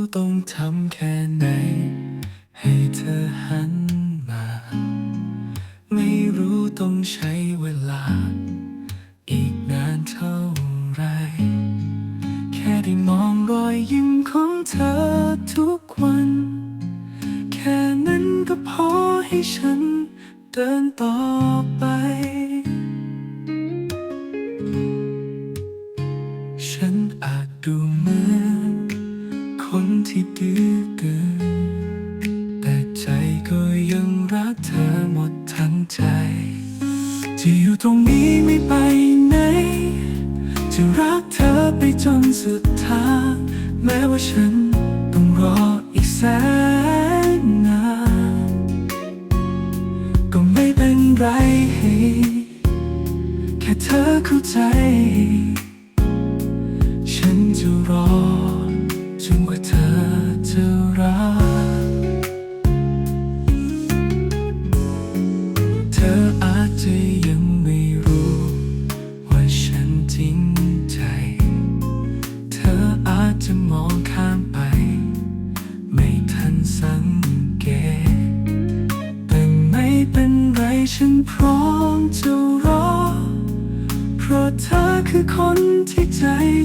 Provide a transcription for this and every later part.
้ต้องทำแค่ไหน ให้เธอหันมา ไม่รู้ต้องใช้เวลา อีกนานเท่าไร แค่ได้มองรอยยิ้มของเธอทุกวัน แค่นั้นก็พอให้ฉันเดินต่อไปฉันอาจดูเหมือน จะอยู่ตรงนี้ไม่ไปไหน จะรักเธอไปจนสุดทางแม้ว่าฉันต้องรออีกแสนนานก็ไม่เป็นไร แค่เธอเข้าใจ ฉันพร้อมจะรอ เพราะเธอคือคนที่ใจ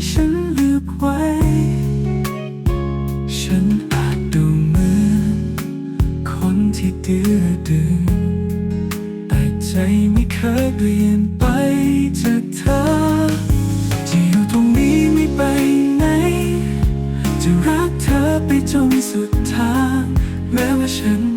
ฉันเลือกไว้ ฉันอาจดูเหมือนคนที่ดื้อดึง แต่ใจไม่เคยเปลี่ยนไปจากเธอ จะอยู่ตรงนี้ไม่ไปไหน จะรักเธอไปจนสุดทาง แม้ว่าฉัน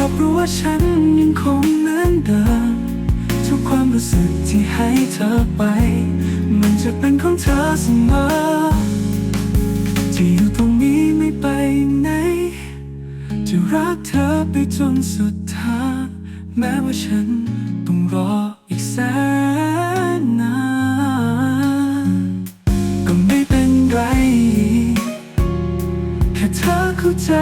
รับรู้ว่าฉันยังคงเหมือนเดิมทุกความรู้สึกที่ให้เธอไป มันจะเป็นของเธอเสมอที่อยู่ตรงนี้ไม่ไปไหน จะรักเธอไปจนสุดทางแม้ว่าฉันต้องรออีกแสนนานก็ไม่เป็นไร แค่เธอเข้าใจ